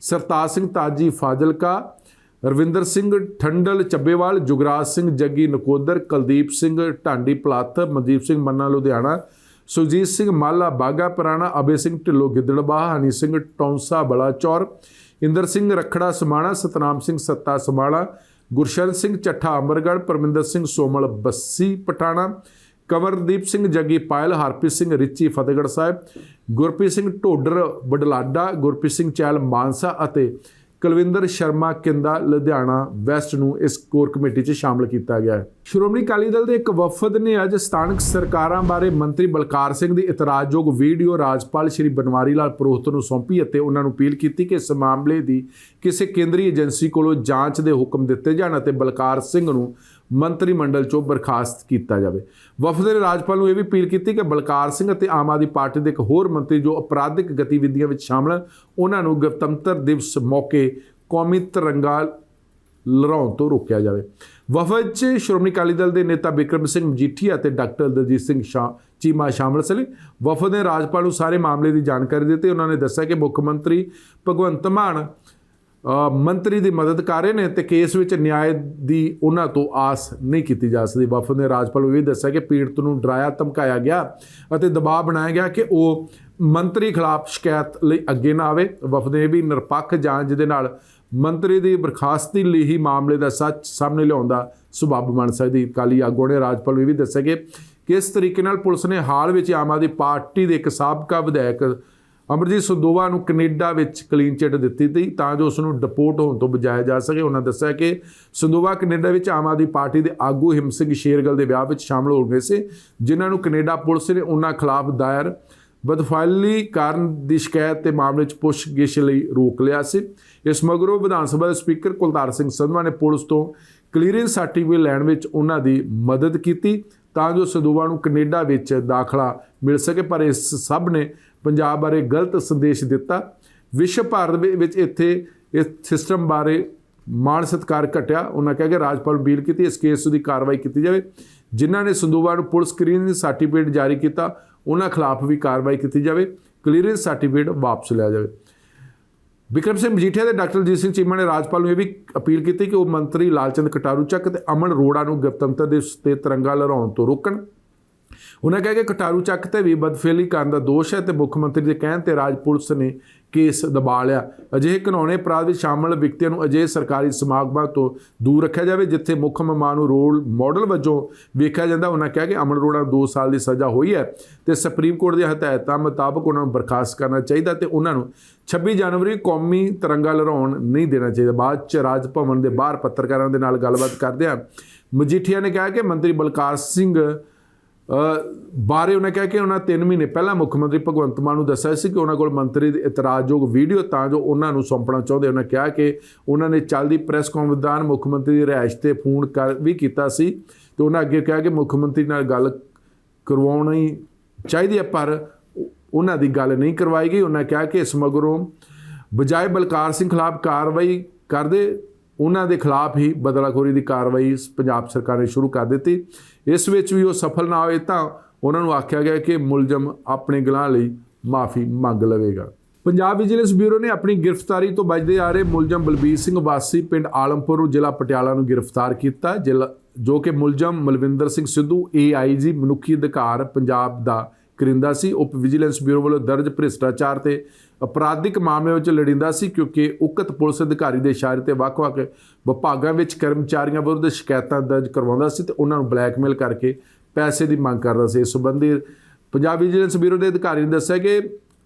ਸਰਤਾਜ ਸਿੰਘ ਤਾਜੀ ਫਾਜ਼ਿਲਕਾ ਰਵਿੰਦਰ ਸਿੰਘ ਠੰਡਲ, ਚੱਬੇਵਾਲ, ਜੁਗਰਾਜ ਸਿੰਘ, ਜੱਗੀ ਨਕੋਦਰ, ਕੁਲਦੀਪ ਸਿੰਘ ਢਾਂਡੀ ਪਲਾਥ ਮਨਦੀਪ ਸਿੰਘ ਮੰਨਾ, ਲੁਧਿਆਣਾ ਸੁਜੀਤ ਸਿੰਘ ਮਾਲਾ ਬਾਗਾ ਪੁਰਾਣਾ, ਅਬੇ ਸਿੰਘ ਢਿੱਲੋਂ, ਗਿੱਦੜਬਾਹ, ਹਨੀ ਸਿੰਘ ਟੌਂਸਾ ਬਲਾਚੌਰ ਇੰਦਰ ਸਿੰਘ ਰਖੜਾ, ਸਮਾਣਾ, ਸਤਨਾਮ ਸਿੰਘ ਸੱਤਾ ਸਮਾਣਾ ਗੁਰਸ਼ਨ ਸਿੰਘ ਚੱਠਾ, ਅਮਰਗੜ੍ਹ, ਪਰਮਿੰਦਰ ਸਿੰਘ ਸੋਮਲ, ਬੱਸੀ ਪਟਾਣਾ ਕਵਰਦੀਪ ਸਿੰਘ, ਜੱਗੀ ਪਾਇਲ, ਹਰਪ੍ਰੀਤ ਸਿੰਘ ਰਿੱਚੀ, ਫਤਿਹਗੜ੍ਹ ਸਾਹਿਬ, ਗੁਰਪ੍ਰੀਤ ਸਿੰਘ ਢੋਡਰ, ਬਡਲਾਡਾ, ਗੁਰਪ੍ਰੀਤ ਸਿੰਘ ਚਹਿਲ, ਮਾਨਸਾ ਅਤੇ ਕੁਲਵਿੰਦਰ ਸ਼ਰਮਾ ਕਿੰਦਾ ਲੁਧਿਆਣਾ ਵੈਸਟ ਨੂੰ ਇਸ ਕੋਰ ਕਮੇਟੀ 'ਚ ਸ਼ਾਮਲ ਕੀਤਾ ਗਿਆ ਹੈ। ਸ਼੍ਰੋਮਣੀ ਅਕਾਲੀ ਦਲ ਦੇ ਇੱਕ ਵਫਦ ਨੇ ਅੱਜ ਸਥਾਨਕ ਸਰਕਾਰਾਂ ਬਾਰੇ ਮੰਤਰੀ ਬਲਕਾਰ ਸਿੰਘ ਦੀ ਇਤਰਾਜ਼ਯੋਗ ਵੀਡੀਓ ਰਾਜਪਾਲ ਸ਼੍ਰੀ ਬਨਵਾਰੀ ਲਾਲ ਪੁਰੋਹਿਤ ਨੂੰ ਸੌਂਪੀ ਅਤੇ ਉਹਨਾਂ ਨੂੰ ਅਪੀਲ ਕੀਤੀ ਕਿ ਇਸ ਮਾਮਲੇ ਦੀ ਕਿਸੇ ਕੇਂਦਰੀ ਏਜੰਸੀ ਕੋਲੋਂ ਜਾਂਚ ਦੇ ਹੁਕਮ ਦਿੱਤੇ ਜਾਣ ਅਤੇ ਬਲਕਾਰ ਸਿੰਘ ਨੂੰ ਮੰਤਰੀ ਮੰਡਲ ਚੋਂ ਬਰਖਾਸਤ ਕੀਤਾ ਜਾਵੇ। ਵਫਦ ਨੇ ਰਾਜਪਾਲ ਨੂੰ ਇਹ ਵੀ ਅਪੀਲ ਕੀਤੀ ਕਿ ਬਲਕਾਰ ਸਿੰਘ ਅਤੇ ਆਮ ਆਦਮੀ ਪਾਰਟੀ ਦੇ ਇੱਕ ਹੋਰ ਮੰਤਰੀ ਜੋ ਅਪਰਾਧਿਕ ਗਤੀਵਿਧੀਆਂ ਵਿੱਚ ਸ਼ਾਮਲ ਉਹਨਾਂ ਨੂੰ ਗਣਤੰਤਰ ਦਿਵਸ ਮੌਕੇ ਕੌਮੀ ਤਿਰੰਗਾ ਲਹਿਰਾਉਣ ਤੋਂ ਰੋਕਿਆ ਜਾਵੇ। ਵਫਦ 'ਚ ਸ਼੍ਰੋਮਣੀ ਅਕਾਲੀ ਦਲ ਦੇ ਨੇਤਾ ਬਿਕਰਮ ਸਿੰਘ ਮਜੀਠੀਆ ਅਤੇ ਡਾਕਟਰ ਦਲਜੀਤ ਸਿੰਘ ਸ਼ਾ, ਚੀਮਾ ਸ਼ਾਮਲ ਸਨ। ਵਫਦ ਨੇ ਰਾਜਪਾਲ ਨੂੰ ਸਾਰੇ ਮਾਮਲੇ ਦੀ ਜਾਣਕਾਰੀ ਦਿੱਤੀ। ਉਹਨਾਂ ਨੇ ਦੱਸਿਆ ਕਿ ਮੁੱਖ ਮੰਤਰੀ ਭਗਵੰਤ ਮਾਨ ਮੰਤਰੀ ਦੀ ਮਦਦ ਕਰ ਰਹੇ ਨੇ ਤੇ ਕੇਸ ਵਿੱਚ ਨਿਆਂ ਦੀ ਉਹਨਾਂ ਤੋਂ ਆਸ ਨਹੀਂ ਕੀਤੀ ਜਾ ਸਕਦੀ। ਵਫਦ ਨੇ ਰਾਜਪਾਲ ਨੂੰ ਇਹ ਵੀ ਦੱਸਿਆ ਕਿ ਪੀੜਤ ਨੂੰ ਡਰਾਇਆ, ਧਮਕਾਇਆ ਗਿਆ ਅਤੇ ਦਬਾਅ ਬਣਾਇਆ ਗਿਆ ਕਿ ਉਹ ਮੰਤਰੀ ਖਿਲਾਫ ਸ਼ਿਕਾਇਤ ਲਈ ਅੱਗੇ ਨਾ ਆਵੇ। ਵਫਦ ਨੇ ਇਹ ਵੀ ਨਿਰਪੱਖ ਜਾਂਚ ਦੇ ਨਾਲ ਮੰਤਰੀ ਦੀ ਬਰਖਾਸਤੀ ਲਈ ਹੀ ਮਾਮਲੇ ਦਾ ਸੱਚ ਸਾਹਮਣੇ ਲਿਆਉਣ ਦਾ ਸੁਭਾਵ ਬਣ ਸਕਦੀ। ਕਾਲੀ ਆਗੂ ਨੇ ਰਾਜਪਾਲ ਨੂੰ ਇਹ ਵੀ ਦੱਸਿਆ ਕਿ ਕਿਸ ਤਰੀਕੇ ਨਾਲ ਪੁਲਿਸ ਨੇ ਹਾਲ ਵਿੱਚ ਆਮ ਆਦਮੀ ਪਾਰਟੀ ਦੇ ਇੱਕ ਸਾਬਕਾ ਵਿਧਾਇਕ ਅਮਰਜੀਤ ਸੰਦੋਵਾ ਨੂੰ ਕੈਨੇਡਾ ਵਿੱਚ ਕਲੀਨ ਚਿੱਟ ਦਿੱਤੀ ਤੀ, ਤਾਂ ਜੋ ਉਸ ਨੂੰ ਡਿਪੋਰਟ ਹੋਣ ਤੋਂ ਬਚਾਇਆ ਜਾ ਸਕੇ। ਉਹਨਾਂ ਦੱਸਿਆ ਕਿ ਸੰਦੋਵਾ ਕੈਨੇਡਾ ਵਿੱਚ ਆਮ ਆਦਮੀ ਪਾਰਟੀ ਦੇ ਆਗੂ ਹਿਮ ਸਿੰਘ ਸ਼ੇਰਗਲ ਦੇ ਵਿਆਹ ਵਿੱਚ ਸ਼ਾਮਲ ਹੋ ਗਏ ਸੀ, ਜਿਨ੍ਹਾਂ ਨੂੰ ਕੈਨੇਡਾ ਪੁਲਿਸ ਨੇ ਉਹਨਾਂ ਖਿਲਾਫ ਦਾਇਰ ਬਦਫਾਲੀ ਕਾਰਨ ਦੀ ਸ਼ਿਕਾਇਤ ਤੇ ਮਾਮਲੇ 'ਚ ਪੁੱਛਗਿੱਛ ਲਈ ਰੋਕ ਲਿਆ ਸੀ। ਇਸ ਮਗਰੋਂ ਵਿਧਾਨ ਸਭਾ ਦੇ ਸਪੀਕਰ ਕੁਲਤਾਰ ਸਿੰਘ ਸੰਧਵਾ ਨੇ ਪੁਲਿਸ ਤੋਂ ਕਲੀਅਰੈਂਸ ਸਰਟੀਫਿਕੇਟ ਲੈਣ ਵਿੱਚ ਉਹਨਾਂ ਦੀ ਮਦਦ ਕੀਤੀ ਤਾਂ ਜੋ ਸੰਦੋਵਾ ਨੂੰ ਕੈਨੇਡਾ ਵਿੱਚ ਦਾਖਲਾ ਮਿਲ ਸਕੇ, ਪਰ ਇਸ ਸਭ ਨੇ ਪੰਜਾਬ ਬਾਰੇ ਗਲਤ ਸੰਦੇਸ਼ ਦਿੱਤਾ। ਵਿਸ਼ਵ ਭਰ ਦੇ ਵਿੱਚ ਇੱਥੇ ਇਸ ਸਿਸਟਮ ਬਾਰੇ ਮਾਣ ਸਤਕਾਰ ਘਟਿਆ। ਉਹਨਾਂ ਕਹਿ ਕੇ ਰਾਜਪਾਲ ਨੂੰ ਅਪੀਲ ਕੀਤੀ ਇਸ ਕੇਸ ਦੀ ਕਾਰਵਾਈ ਕੀਤੀ ਜਾਵੇ। ਜਿਨ੍ਹਾਂ ਨੇ ਸੰਦੋਵਾ ਨੂੰ ਪੁਲਿਸ ਕਲੀਅਰੈਂਸ ਸਰਟੀਫਿਕੇਟ ਜਾਰੀ ਕੀਤਾ, ਉਹਨਾਂ ਖਿਲਾਫ ਵੀ ਕਾਰਵਾਈ ਕੀਤੀ ਜਾਵੇ। ਕਲੀਅਰੈਂਸ ਸਰਟੀਫਿਕੇਟ ਵਾਪਸ ਲਿਆ ਜਾਵੇ। ਵਿਕਰਮ ਸਿੰਘ ਮਜੀਠੀਆ ਤੇ ਡਾਕਟਰ ਜੀਤ ਸਿੰਘ ਚੀਮਾ ਨੇ ਰਾਜਪਾਲ ਨੂੰ ਇਹ ਵੀ ਅਪੀਲ ਕੀਤੀ ਕਿ ਉਹ ਮੰਤਰੀ ਲਾਲਚੰਦ ਕਟਾਰੂ ਚੱਕ ਤੇ ਅਮਨ ਅਰੋੜਾ ਨੂੰ ਗਣਤੰਤਰ ਦੇ ਉੱਤੇ ਤਿਰੰਗਾ ਲਹਿਰਾਉਣ ਤੋਂ ਰੋਕਣ। ਉਹਨਾਂ ਕਹਿ ਕੇ ਕਟਾਰੂ ਚੱਕ ਤੇ ਵੀ ਬਦਫੇਲੀ ਕਰਨ ਦਾ ਦੋਸ਼ ਹੈ ਤੇ ਮੁੱਖ ਮੰਤਰੀ ਦੇ ਕਹਿਣ ਤੇ ਰਾਜ ਪੁਲਿਸ ਨੇ ਕੇਸ ਦਬਾ ਲਿਆ। ਅਜਿਹੇ ਘਿਨੌਣੇ ਅਪਰਾਧ ਵਿੱਚ ਸ਼ਾਮਲ ਵਿਅਕਤੀਆਂ ਨੂੰ ਅਜਿਹੇ ਸਰਕਾਰੀ ਸਮਾਗਮਾਂ ਤੋਂ ਦੂਰ ਰੱਖਿਆ ਜਾਵੇ, ਜਿੱਥੇ ਮੁੱਖ ਮਹਿਮਾਨ ਨੂੰ ਰੋਲ ਮਾਡਲ ਵਜੋਂ ਵੇਖਿਆ ਜਾਂਦਾ, ਉਹਨਾਂ ਕਿਹਾ ਕਿ ਅਮਨ ਅਰੋੜਾ ਨੂੰ 2 ਸਾਲ ਦੀ ਸਜ਼ਾ ਹੋਈ ਹੈ ਤੇ ਸੁਪਰੀਮ ਕੋਰਟ ਦੀਆਂ ਹਦਾਇਤਾਂ ਮੁਤਾਬਕ ਉਹਨਾਂ ਨੂੰ ਬਰਖਾਸਤ ਕਰਨਾ ਚਾਹੀਦਾ ਤੇ ਉਹਨਾਂ ਨੂੰ 26 ਜਨਵਰੀ ਕੌਮੀ ਤਿਰੰਗਾ ਲਹਿਰਾਉਣ ਨਹੀਂ ਦੇਣਾ ਚਾਹੀਦਾ। ਬਾਅਦ ਚ ਰਾਜ ਭਵਨ ਦੇ ਬਾਹਰ ਪੱਤਰਕਾਰਾਂ ਦੇ ਨਾਲ ਗੱਲਬਾਤ ਕਰਦਿਆਂ ਮਜੀਠੀਆ ਨੇ ਕਿਹਾ ਕਿ ਮੰਤਰੀ ਬਲਕਾਰ ਸਿੰਘ ਬਾਰੇ ਉਹਨੇ ਕਿਹਾ ਕਿ ਉਹਨਾਂ 3 ਮਹੀਨੇ ਪਹਿਲਾਂ ਮੁੱਖ ਮੰਤਰੀ ਭਗਵੰਤ ਮਾਨ ਨੂੰ ਦੱਸਿਆ ਸੀ ਕਿ ਉਹਨਾਂ ਕੋਲ ਮੰਤਰੀ ਦੇ ਇਤਰਾਜ਼ਯੋਗ ਵੀਡੀਓ ਤਾਂ ਜੋ ਉਹਨਾਂ ਨੂੰ ਸੌਂਪਣਾ ਚਾਹੁੰਦੇ। ਉਹਨਾਂ ਕਿਹਾ ਕਿ ਉਹਨਾਂ ਨੇ ਚੱਲਦੀ ਪ੍ਰੈਸ ਕਾਨਫਰੰਸ ਦੌਰਾਨ ਮੁੱਖ ਮੰਤਰੀ ਦੀ ਰਿਹਾਇਸ਼ ਤੇ ਫੋਨ ਕਰ ਵੀ ਕੀਤਾ ਸੀ ਤੇ ਉਹਨਾਂ ਅੱਗੇ ਕਿਹਾ ਕਿ ਮੁੱਖ ਮੰਤਰੀ ਨਾਲ ਗੱਲ ਕਰਵਾਉਣੀ ਚਾਹੀਦੀ ਹੈ, ਪਰ ਉਹਨਾਂ ਦੀ ਗੱਲ ਨਹੀਂ ਕਰਵਾਈ ਗਈ। ਉਹਨਾਂ ਕਿਹਾ ਕਿ ਇਸ ਮਗਰੋਂ ਬਜਾਏ ਬਲਕਾਰ ਸਿੰਘ ਖਿਲਾਫ ਕਾਰਵਾਈ ਕਰਦੇ ਉਹਨਾਂ ਦੇ ਖਿਲਾਫ ਹੀ ਬਦਲਾਖੋਰੀ ਦੀ ਕਾਰਵਾਈ ਪੰਜਾਬ ਸਰਕਾਰ ਨੇ ਸ਼ੁਰੂ ਕਰ ਦਿੱਤੀ। ਇਸ ਵਿੱਚ ਵੀ ਉਹ ਸਫਲ ਨਾ ਹੋਏ ਤਾਂ ਉਹਨਾਂ ਨੂੰ ਆਖਿਆ ਗਿਆ ਕਿ ਮੁਲਜ਼ਮ ਆਪਣੇ ਗਲਾਂ ਲਈ ਮਾਫੀ ਮੰਗ ਲਵੇਗਾ। ਪੰਜਾਬ ਵਿਜੀਲੈਂਸ ਬਿਊਰੋ ਨੇ ਆਪਣੀ ਗ੍ਰਿਫਤਾਰੀ ਤੋਂ ਬਚਦੇ ਆ ਰਹੇ ਮੁਲਜ਼ਮ ਬਲਬੀਰ ਸਿੰਘ ਵਾਸੀ ਪਿੰਡ ਆਲਮਪੁਰ ਨੂੰ ਜ਼ਿਲ੍ਹਾ ਪਟਿਆਲਾ ਨੂੰ ਗ੍ਰਿਫਤਾਰ ਕੀਤਾ ਜ਼ਿਲ੍ਹਾ ਜੋ ਕਿ ਮੁਲਜ਼ਮ ਮਲਵਿੰਦਰ ਸਿੰਘ ਸਿੱਧੂ, ਏਆਈਜੀ ਮਨੁੱਖੀ ਅਧਿਕਾਰ ਪੰਜਾਬ ਦਾ ਕਰਿੰਦਾ ਸੀ। ਉਪ ਵਿਜੀਲੈਂਸ ਬਿਊਰੋ ਵੱਲੋਂ ਦਰਜ ਭ੍ਰਿਸ਼ਟਾਚਾਰ ਤੇ ਅਪਰਾਧਿਕ ਮਾਮਲੇ ਵਿੱਚ ਲੜਿੰਦਾ ਸੀ ਕਿਉਂਕਿ ਉਕਤ ਪੁਲਿਸ ਅਧਿਕਾਰੀ ਦੇ ਇਸ਼ਾਰੇ ਤੇ ਵੱਖ-ਵੱਖ ਵਿਭਾਗਾਂ ਵਿੱਚ ਕਰਮਚਾਰੀਆਂ ਵਿਰੁੱਧ ਸ਼ਿਕਾਇਤਾਂ ਦਰਜ ਕਰਵਾਉਂਦਾ ਸੀ ਤੇ ਉਹਨਾਂ ਨੂੰ ਬਲੈਕਮੇਲ ਕਰਕੇ ਪੈਸੇ ਦੀ ਮੰਗ ਕਰਦਾ ਸੀ। ਇਸ ਸੰਬੰਧੀ ਪੰਜਾਬ ਵਿਜੀਲੈਂਸ ਬਿਊਰੋ ਦੇ ਅਧਿਕਾਰੀ ਨੇ ਦੱਸਿਆ ਕਿ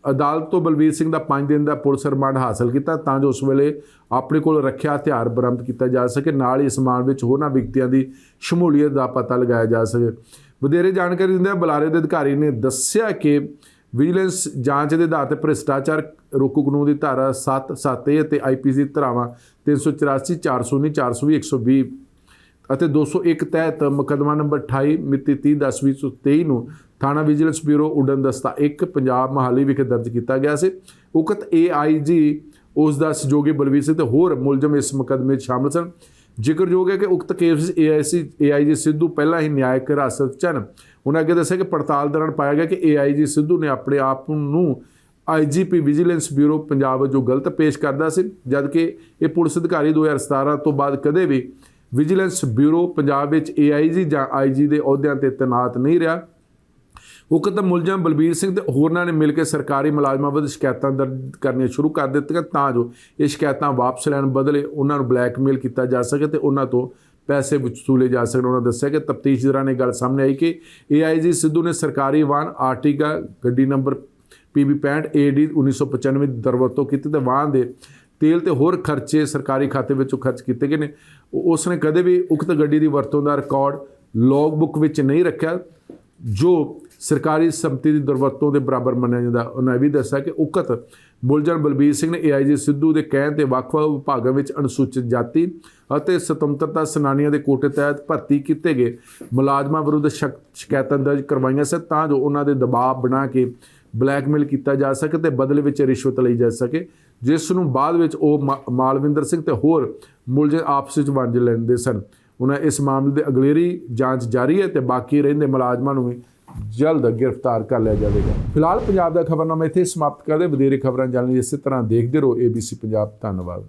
ਅਦਾਲਤ ਤੋਂ ਬਲਵੀਰ ਸਿੰਘ ਦਾ 5 ਦਿਨ ਦਾ ਪੁਲਿਸ ਰਿਮਾਂਡ ਹਾਸਲ ਕੀਤਾ ਤਾਂ ਜੋ ਉਸ ਵੇਲੇ ਆਪਣੇ ਕੋਲ ਰੱਖਿਆ ਹਥਿਆਰ ਬਰਾਮਦ ਕੀਤਾ ਜਾ ਸਕੇ। ਨਾਲ ਹੀ ਇਸ ਮਾਮਲੇ ਵਿੱਚ ਹੋਰਨਾਂ ਵਿਅਕਤੀਆਂ ਦੀ ਸ਼ਮੂਲੀਅਤ ਦਾ ਪਤਾ ਲਗਾਇਆ ਜਾ ਸਕੇ। ਵਧੇਰੇ ਜਾਣਕਾਰੀ ਦਿੰਦਿਆਂ ਬੁਲਾਰੇ ਦੇ ਅਧਿਕਾਰੀ ਨੇ ਦੱਸਿਆ ਕਿ ਵਿਜੀਲੈਂਸ ਜਾਂਚ ਦੇ ਆਧਾਰ ਤੇ ਭ੍ਰਿਸ਼ਟਾਚਾਰ ਰੋਕੂ ਕਾਨੂੰਨ ਦੀ ਧਾਰਾ 7 7 ਅਤੇ ਆਈਪੀਸੀ ਧਾਰਾਵਾਂ 384 419 420 120 ਅਤੇ 201 ਤਹਿਤ ਮੁਕੱਦਮਾ ਨੰਬਰ 28 ਮਿਤੀ 30/10/2023 ਨੂੰ ਥਾਣਾ ਵਿਜੀਲੈਂਸ ਬਿਊਰੋ ਉਡਨ ਦਸਤਾ 1 ਪੰਜਾਬ ਮਹਾਲੀ ਵਿਖੇ ਦਰਜ ਕੀਤਾ ਗਿਆ ਸੀ। ਉਕਤ ਏਆਈਜੀ ਉਸ ਦਾ ਸਹਿਯੋਗੀ ਬਲਵੀਰ ਸਿੰਘ ਤੇ ਹੋਰ ਮੁਲਜ਼ਮ ਇਸ ਮੁਕੱਦਮੇ 'ਚ ਸ਼ਾਮਲ ਸਨ। ਜ਼ਿਕਰਯੋਗ ਹੈ ਕਿ ਉਕਤ ਕੇਸ ਏਆਈਸੀ ਏਆਈਜੀ ਸਿੱਧੂ ਪਹਿਲਾਂ ਹੀ ਨਿਆਇਕ ਹਿਰਾਸਤ 'ਚ ਹਨ। ਉਹਨਾਂ ਅੱਗੇ ਦੱਸਿਆ ਕਿ ਪੜਤਾਲ ਦੌਰਾਨ ਪਾਇਆ ਗਿਆ ਕਿ ਏਆਈਜੀ ਸਿੱਧੂ ਨੇ ਆਪਣੇ ਆਪ ਨੂੰ ਆਈਜੀਪੀ ਵਿਜੀਲੈਂਸ ਬਿਊਰੋ ਪੰਜਾਬ ਵਜੋਂ ਗਲਤ ਪੇਸ਼ ਕਰਦਾ ਸੀ, ਜਦਕਿ ਇਹ ਪੁਲਿਸ ਅਧਿਕਾਰੀ 2017 ਤੋਂ ਬਾਅਦ ਕਦੇ ਵੀ ਵਿਜੀਲੈਂਸ ਬਿਊਰੋ ਪੰਜਾਬ ਵਿੱਚ ਏਆਈਜੀ ਜਾਂ ਆਈਜੀ ਦੇ ਅਹੁਦਿਆਂ ਤੇ ਤੈਨਾਤ ਨਹੀਂ ਰਿਹਾ। ਉਕਤ ਮੁਲਜ਼ਮ ਬਲਬੀਰ ਸਿੰਘ ਤੇ ਹੋਰਨਾਂ ਨੇ ਮਿਲ ਕੇ ਸਰਕਾਰੀ ਮੁਲਾਜ਼ਮਾਂ ਵਿਰੁੱਧ ਸ਼ਿਕਾਇਤਾਂ ਦਰਜ ਕਰਨੀਆਂ ਸ਼ੁਰੂ ਕਰ ਦਿੱਤੀਆਂ, ਤਾਂ ਜੋ ਇਹ ਸ਼ਿਕਾਇਤਾਂ ਵਾਪਸ ਲੈਣ ਬਦਲੇ ਉਹਨਾਂ ਨੂੰ ਬਲੈਕਮੇਲ ਕੀਤਾ ਜਾ ਸਕੇ ਤੇ ਉਹਨਾਂ ਤੋਂ ਪੈਸੇ ਵਸੂਲੇ ਜਾ ਸਕਣ। ਉਹਨਾਂ ਦੱਸਿਆ ਕਿ ਤਫਤੀਸ਼ ਦੌਰਾਨ ਇਹ ਗੱਲ ਸਾਹਮਣੇ ਆਈ ਕਿ ਏਆਈਜੀ ਸਿੱਧੂ ਨੇ ਸਰਕਾਰੀ ਵਾਹਨ ਆਰਟੀਗਾ ਗੱਡੀ ਨੰਬਰ PB 65 AD 1995 ਦੀ ਦਰਵਰਤੋਂ ਕੀਤੀ ਤੇ ਵਾਹਨ ਦੇ ਤੇਲ ਤੇ ਹੋਰ ਖਰਚੇ ਸਰਕਾਰੀ ਖਾਤੇ ਵਿੱਚੋਂ ਖਰਚ ਕੀਤੇ ਗਏ ਨੇ। ਉਸ ਨੇ ਕਦੇ ਵੀ ਉਕਤ ਗੱਡੀ ਦੀ ਵਰਤੋਂ ਦਾ ਰਿਕਾਰਡ ਲੌਗ ਬੁੱਕ ਵਿੱਚ ਨਹੀਂ ਰੱਖਿਆ, ਜੋ ਸਰਕਾਰੀ ਸੰਪਤੀ ਦੀ ਦੁਰਵਰਤੋਂ ਦੇ ਬਰਾਬਰ ਮੰਨਿਆ ਜਾਂਦਾ। ਉਹਨਾਂ ਇਹ ਵੀ ਦੱਸਿਆ ਕਿ ਉਕਤ ਮੁਲਜ਼ਮ ਬਲਬੀਰ ਸਿੰਘ ਨੇ ਏਆਈਜੀ ਸਿੱਧੂ ਦੇ ਕਹਿਣ ਤੇ ਵੱਖ-ਵੱਖ ਵਿਭਾਗਾਂ ਵਿੱਚ ਅਨੁਸੂਚਿਤ ਜਾਤੀ ਅਤੇ ਸੁਤੰਤਰਤਾ ਸੈਨਾਨੀਆਂ ਦੇ ਕੋਟੇ ਤਹਿਤ ਭਰਤੀ ਕੀਤੇ ਗਏ ਮੁਲਾਜ਼ਮਾਂ ਵਿਰੁੱਧ ਸ਼ਕ- ਸ਼ਿਕਾਇਤਾਂ ਦਰਜ ਕਰਵਾਈਆਂ ਸਨ ਤਾਂ ਜੋ ਉਹਨਾਂ ਦੇ ਦਬਾਅ ਬਣਾ ਕੇ ਬਲੈਕਮੇਲ ਕੀਤਾ ਜਾ ਸਕੇ ਤੇ ਬਦਲੇ ਵਿੱਚ ਰਿਸ਼ਵਤ ਲਈ ਜਾ ਸਕੇ, ਜਿਸ ਨੂੰ ਬਾਅਦ ਵਿੱਚ ਉਹ ਮਾ- ਮਾਲਵਿੰਦਰ ਸਿੰਘ ਤੇ ਹੋਰ ਮੁਲਜ਼ਮ ਆਪਸ ਵਿੱਚ ਵੰਡ ਲੈਂਦੇ ਸਨ। ਉਹਨਾਂ ਇਸ ਮਾਮਲੇ ਦੇ ਅਗਲੇਰੀ ਜਾਂਚ ਜਾਰੀ ਹੈ ਤੇ ਬਾਕੀ ਰਹਿੰਦੇ ਮੁਲਾਜ਼ਮਾਂ ਨੂੰ ਵੀ ਜਲਦ ਗ੍ਰਿਫਤਾਰ ਕਰ ਲਿਆ ਜਾਵੇਗਾ। ਫਿਲਹਾਲ ਪੰਜਾਬ ਦਾ ਖਬਰਨਾਮਾ ਇੱਥੇ ਸਮਾਪਤ ਕਰਦੇ ਵਧੇਰੇ ਖਬਰਾਂ ਜਾਣਨ ਲਈ ਇਸੇ ਤਰ੍ਹਾਂ ਦੇਖਦੇ ਰਹੋ। ABC ਪੰਜਾਬ, ਧੰਨਵਾਦ।